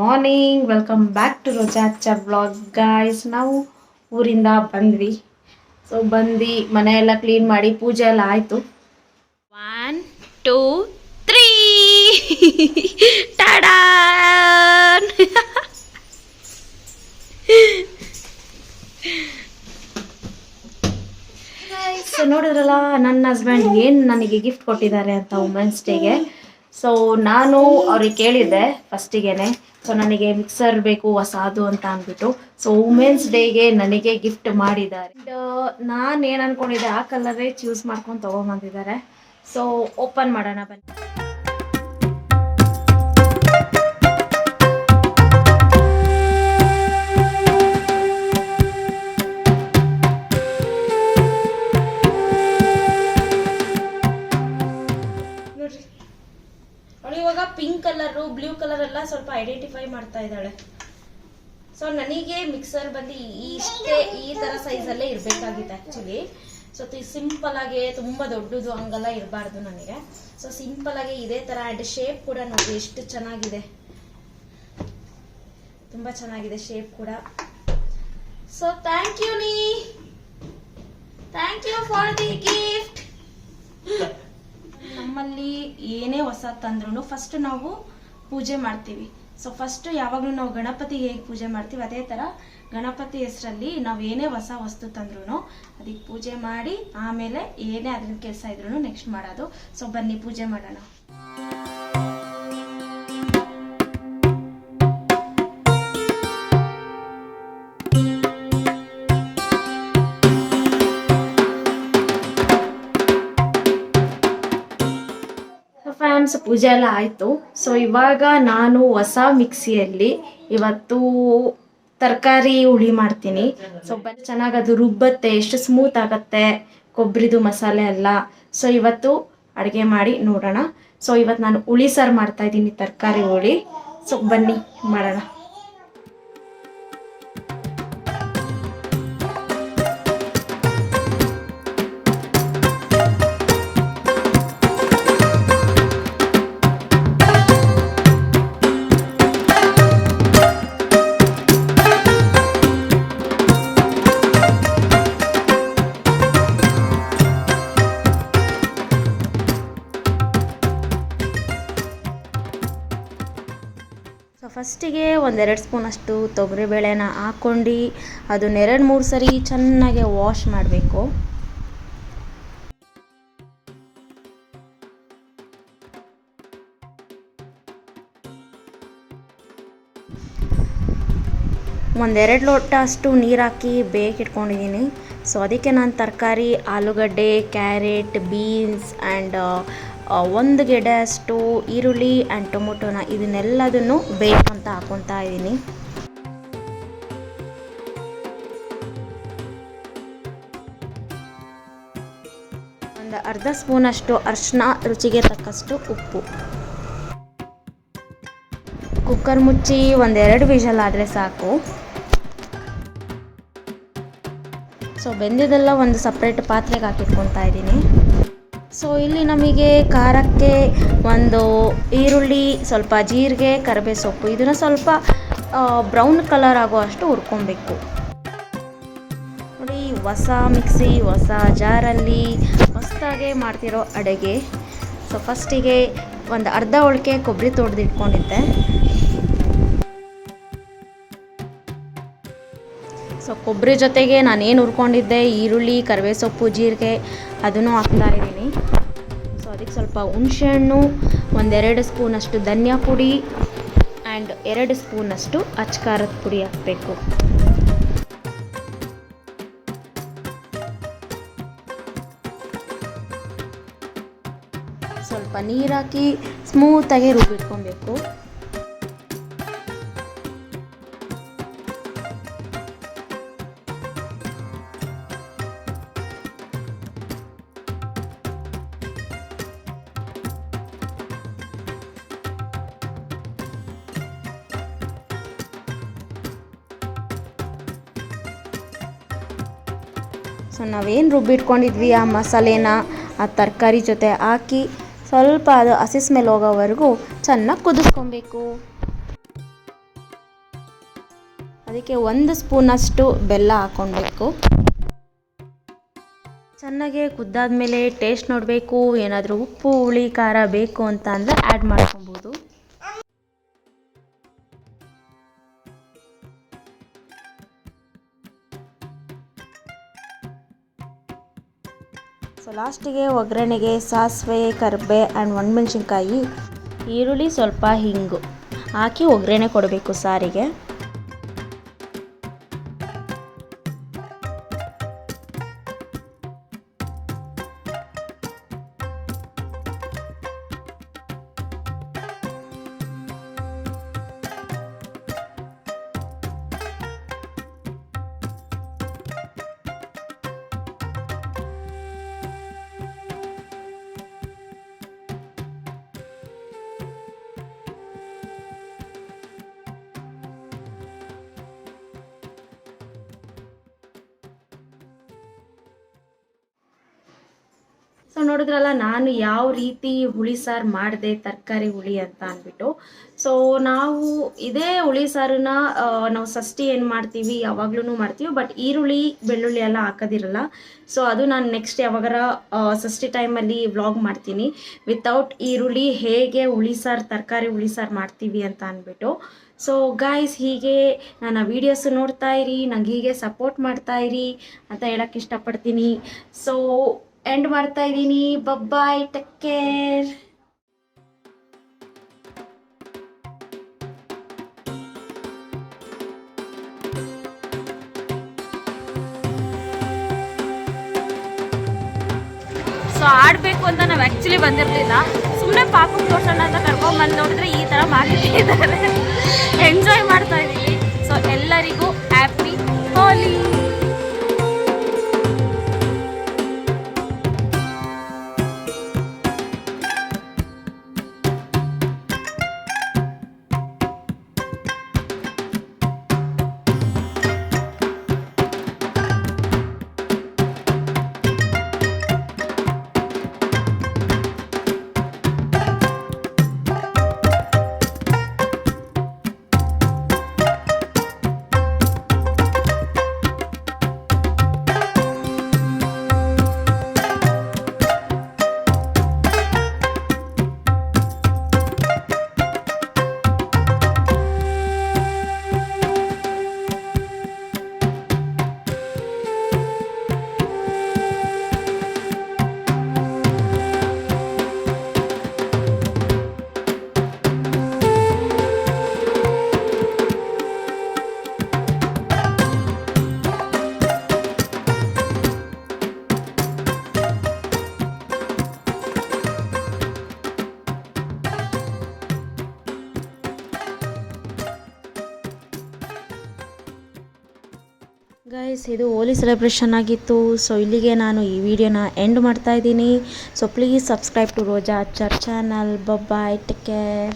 Morning welcome back to ರೋಜಾಚ blog guys ನಾವು ಊರಿಂದ ಬಂದ್ವಿ. ಸೊ ಬಂದು ಮನೆ ಎಲ್ಲ ಕ್ಲೀನ್ ಮಾಡಿ ಪೂಜೆ ಎಲ್ಲ ಆಯಿತು. One two three tada so ನೋಡಿದ್ರಲ್ಲ ನನ್ನ ಹಸ್ಬೆಂಡ್ ಏನು ನನಗೆ ಗಿಫ್ಟ್ ಕೊಟ್ಟಿದ್ದಾರೆ ಅಂತ ವುಮೆನ್ಸ್ ಡೇಗೆ ಸೊ ನಾನು ಅವ್ರಿಗೆ ಕೇಳಿದ್ದೆ ಫಸ್ಟಿಗೆನೆ ಸೊ ನನಗೆ ಮಿಕ್ಸರ್ ಬೇಕು, ಹೊಸದು ಅಂತ ಅಂದ್ಬಿಟ್ಟು. ಸೊ ವುಮೆನ್ಸ್ ಡೇಗೆ ನನಗೆ ಗಿಫ್ಟ್ ಮಾಡಿದ್ದಾರೆ. ನಾನು ಏನು ಅನ್ಕೊಂಡಿದ್ದೆ, ಆ ಕಲರೇ ಚೂಸ್ ಮಾಡ್ಕೊಂಡು ತೊಗೊಂಬಂದಿದ್ದಾರೆ. ಸೊ ಓಪನ್ ಮಾಡೋಣ ಬನ್ನಿ. ಇವಾಗ ಪಿಂಕ್ ಕಲರ್ ಬ್ಲೂ ಕಲರ್ ಎಲ್ಲ ಸ್ವಲ್ಪ ಐಡೆಂಟಿಫೈ ಮಾಡ್ತಾ ಇದ್ದಾಳೆ. ಸೊ ನನಗೆ ಮಿಕ್ಸರ್ ಬಂದು ಇಷ್ಟೇ ಈ ತರ ಸೈಜ್ ಅಲ್ಲೇ ಇರ್ಬೇಕಾಗಿತ್ತು ಆಕ್ಚುಲಿ ಸೊ ಸಿಂಪಲ್ ಆಗಿ ತುಂಬಾ ದೊಡ್ಡದು ಹಂಗೆಲ್ಲ ಇರಬಾರ್ದು ನನಗೆ. ಸೊ ಸಿಂಪಲ್ ಆಗಿ ಇದೇ ತರ ಅಂಡ್ ಶೇಪ್ ಕೂಡ ನೋಡಿ ಎಷ್ಟು ಚೆನ್ನಾಗಿದೆ. ತುಂಬಾ ಚೆನ್ನಾಗಿದೆ ಶೇಪ್ ಕೂಡ. ಸೊ ಥ್ಯಾಂಕ್ ಯು ನೀ. Thank you for the gift ನಮ್ಮಲ್ಲಿ ಏನೇ ಹೊಸ ತಂದ್ರು ಫಸ್ಟ್ ನಾವು ಪೂಜೆ ಮಾಡ್ತೀವಿ. ಸೊ ಫಸ್ಟ್ ಯಾವಾಗಲೂ ನಾವು ಗಣಪತಿ ಹೇಗೆ ಪೂಜೆ ಮಾಡ್ತೀವಿ, ಅದೇ ತರ ಗಣಪತಿ ಹೆಸರಲ್ಲಿ ನಾವು ಏನೇ ಹೊಸ ವಸ್ತು ತಂದ್ರು ಅದಕ್ಕೆ ಪೂಜೆ ಮಾಡಿ ಆಮೇಲೆ ಏನೇ ಅದ್ರ ಕೆಲಸ ಇದ್ರು ನೆಕ್ಸ್ಟ್ ಮಾಡೋದು. ಸೊ ಬನ್ನಿ ಪೂಜೆ ಮಾಡೋಣ. ಫ್ಯಾನ್ಸ್ ಪೂಜೆ ಎಲ್ಲ ಆಯಿತು. ಸೊ ಇವಾಗ ನಾನು ಹೊಸ ಮಿಕ್ಸಿಯಲ್ಲಿ ಇವತ್ತು ತರಕಾರಿ ಹುಳಿ ಮಾಡ್ತೀನಿ. ಸೊ ಬನ್ನಿ ಚೆನ್ನಾಗಿ ಅದು ರುಬ್ಬತ್ತೆ, ಎಷ್ಟು ಸ್ಮೂತ್ ಆಗತ್ತೆ ಕೊಬ್ಬರಿದು ಮಸಾಲೆ ಎಲ್ಲ. ಸೊ ಇವತ್ತು ಅಡುಗೆ ಮಾಡಿ ನೋಡೋಣ. ಸೊ ಇವತ್ತು ನಾನು ಹುಳಿ ಸಾರು ಮಾಡ್ತಾ ಇದ್ದೀನಿ, ತರಕಾರಿ ಹುಳಿ. ಸೊ ಬನ್ನಿ, ಮಾಡೋಣ. ಫಸ್ಟಿಗೆ ಒಂದೆರಡು ಸ್ಪೂನಷ್ಟು ತೊಗರಿಬೇಳೆನ ಹಾಕ್ಕೊಂಡು ಅದನ್ನೆರಡು ಮೂರು ಸರಿ ಚೆನ್ನಾಗಿ ವಾಶ್ ಮಾಡಬೇಕು. ಒಂದೆರಡು ಲೋಟ ಅಷ್ಟು ನೀರು ಹಾಕಿ ಬೇಕಿಟ್ಕೊಂಡಿದ್ದೀನಿ ಸೊ ಅದಕ್ಕೆ ನಾನು ತರಕಾರಿ, ಆಲೂಗಡ್ಡೆ, ಕ್ಯಾರೆಟ್, ಬೀನ್ಸ್ ಆ್ಯಂಡ್ ಒಂದು ಗೆಡ್ಡೆ, ಅಷ್ಟು ಈರುಳ್ಳಿ ಆ್ಯಂಡ್ ಟೊಮೊಟೊನ ಇದನ್ನೆಲ್ಲದನ್ನು ಬೇಕು ಅಂತ ಹಾಕೊತಾ ಇದ್ದೀನಿ. ಒಂದು ಅರ್ಧ ಸ್ಪೂನಷ್ಟು ಅರಿಶಿನ, ರುಚಿಗೆ ತಕ್ಕಷ್ಟು ಉಪ್ಪು. ಕುಕ್ಕರ್ ಮುಚ್ಚಿ ಒಂದೆರಡು ವಿಷಲ್ ಆದರೆ ಸಾಕು. ಸೊ ಬೆಂದಿದ್ದೆಲ್ಲ ಒಂದು ಸಪ್ರೇಟ್ ಪಾತ್ರೆಗೆ ಹಾಕಿಟ್ಕೊತಾ ಇದ್ದೀನಿ. ಸೊ ಇಲ್ಲಿ ನಮಗೆ ಖಾರಕ್ಕೆ ಒಂದು ಈರುಳ್ಳಿ, ಸ್ವಲ್ಪ ಜೀರಿಗೆ ಕರಿಬೇ ಸೊಪ್ಪು ಇದನ್ನು ಸ್ವಲ್ಪ ಬ್ರೌನ್ ಕಲರ್ ಆಗೋ ಅಷ್ಟು ಹುರ್ಕೊಬೇಕು. ನೋಡಿ, ಹೊಸ ಮಿಕ್ಸಿ ಹೊಸ ಜಾರಲ್ಲಿ ಹೊಸದಾಗೆ ಮಾಡ್ತಿರೋ ಅಡುಗೆ. ಸೊ ಫಸ್ಟಿಗೆ ಒಂದು ಅರ್ಧ ಒಳಕೆ ಕೊಬ್ಬರಿ ತೊಳೆದು ಸೊ ಕೊಬ್ಬರಿ ಜೊತೆಗೆ ನಾನೇನು ಹುರ್ಕೊಂಡಿದ್ದೆ, ಈರುಳ್ಳಿ ಕರಿವೆ ಸೊಪ್ಪು ಜೀರಿಗೆ, ಅದನ್ನು ಹಾಕ್ತಾ ಇದ್ದೀನಿ. ಸೊ ಅದಕ್ಕೆ ಸ್ವಲ್ಪ ಹುಣಸೆಹಣ್ಣು ಒಂದೆರಡು ಸ್ಪೂನಷ್ಟು ಧನಿಯಾ ಪುಡಿ ಆ್ಯಂಡ್ ಎರಡು ಸ್ಪೂನಷ್ಟು ಅಚ್ಕಾರದ ಪುಡಿ ಹಾಕಬೇಕು. ಸ್ವಲ್ಪ ನೀರಾಕಿ ಸ್ಮೂತಾಗಿ ರುಬ್ಬಿಟ್ಕೊಬೇಕು. ಸೊ ನಾವೇನು ರುಬ್ಬಿಟ್ಕೊಂಡಿದ್ವಿ ಆ ಮಸಾಲೆನ, ಆ ತರಕಾರಿ ಜೊತೆ ಹಾಕಿ ಸ್ವಲ್ಪ ಅದು ಹಸಿಸ್ ಮೇಲೆ ಹೋಗೋವರೆಗೂ ಚೆನ್ನಾಗಿ ಕುದಿಸ್ಕೊಬೇಕು. ಅದಕ್ಕೆ ಒಂದು ಸ್ಪೂನಷ್ಟು ಬೆಲ್ಲ ಹಾಕ್ಕೊಳ್ಬೇಕು ಚೆನ್ನಾಗೆ ಕುದ್ದಾದ ಮೇಲೆ ಟೇಸ್ಟ್ ನೋಡಬೇಕು. ಏನಾದರೂ ಉಪ್ಪು, ಹುಳಿ, ಖಾರ ಬೇಕು ಅಂತ ಅಂದರೆ ಆ್ಯಡ್ ಮಾಡ್ಕೊಬೋದು. ಲಾಸ್ಟಿಗೆ ಒಗ್ಗರಣೆಗೆ ಸಾಸಿವೆ ಕರ್ಬೆ ಆ್ಯಂಡ್ ಒಣಮೆಣ್ಸಿನ್ಕಾಯಿ ಈರುಳ್ಳಿ ಸ್ವಲ್ಪ ಹಿಂಗು. ಹಾಕಿ ಒಗ್ಗರಣೆ ಕೊಡಬೇಕು ಸಾರಿಗೆ. ಸೊ ನೋಡಿದ್ರಲ್ಲ, ನಾನು ಯಾವ ರೀತಿ ಹುಳಿ ಸಾರು ಮಾಡಿದೆ ತರಕಾರಿ ಹುಳಿ ಅಂತ ಅಂದ್ಬಿಟ್ಟು ಸೊ ನಾವು ಇದೇ ಹುಳಿ ಸಾರನ್ನ ನಾವು ಷಷ್ಠಿ ಏನು ಮಾಡ್ತೀವಿ ಯಾವಾಗ್ಲೂ ಮಾಡ್ತೀವಿ ಬಟ್ ಈರುಳ್ಳಿ, ಬೆಳ್ಳುಳ್ಳಿ ಎಲ್ಲ ಹಾಕೋದಿರಲ್ಲ. ಸೊ ಅದು ನಾನು ನೆಕ್ಸ್ಟ್ ಯಾವಾಗಾರ ಸಷ್ಟಿ ಟೈಮಲ್ಲಿ ವ್ಲಾಗ್ ಮಾಡ್ತೀನಿ. ವಿತೌಟ್ ಈರುಳ್ಳಿ, ಹೇಗೆ ಹುಳಿ ಸಾರು, ತರಕಾರಿ ಹುಳಿ ಸಾರು ಮಾಡ್ತೀವಿ ಅಂತ ಅಂದ್ಬಿಟ್ಟು ಸೊ ಗಾಯ್ಸ್ ಹೀಗೆ ನನ್ನ ವೀಡಿಯೋಸ್ ನೋಡ್ತಾ ಇರಿ, ನಂಗೆ ಹೀಗೆ ಸಪೋರ್ಟ್ ಮಾಡ್ತಾ ಇರಿ ಅಂತ ಹೇಳಕ್ಕೆ ಇಷ್ಟಪಡ್ತೀನಿ. ಸೊ ಎಂಡ್ ಮಾಡ್ತಾ ಇದ್ದೀನಿ. ಬಬ್ಬಾಯ್ ಟೇಕ್ ಕೇರ್ ಸೊ ಆಡಬೇಕು ಅಂತ ನಾವು ಆ್ಯಕ್ಚುಲಿ ಬಂದಿರಲಿಲ್ಲ. ಸುಮ್ಮನೆ ಪಾಪಕ್ಕೆ ತೋರ್ಸೋಣ ಅಂತ ಕರ್ಕೊಂಬಂದು ನೋಡಿದ್ರೆ ಈ ಥರ ಮಾಡಿಟ್ಟಿದ್ದಾರೆ ಎಂಜಾಯ್ ಮಾಡ್ತಾ ಇದ್ದೀವಿ ಸೊ ಎಲ್ಲರಿಗೂ ಗೈಸ್ ಇದು ಹೋಲಿ ಸೆಲೆಬ್ರೇಷನ್ ಆಗಿತ್ತು. ಸೊ ಇಲ್ಲಿಗೆ ನಾನು ಈ ವಿಡಿಯೋನ ಎಂಡ್ ಮಾಡ್ತಾ ಇದ್ದೀನಿ. So please subscribe to Roja ಅಚ್ಚರ್ channel bye bye take care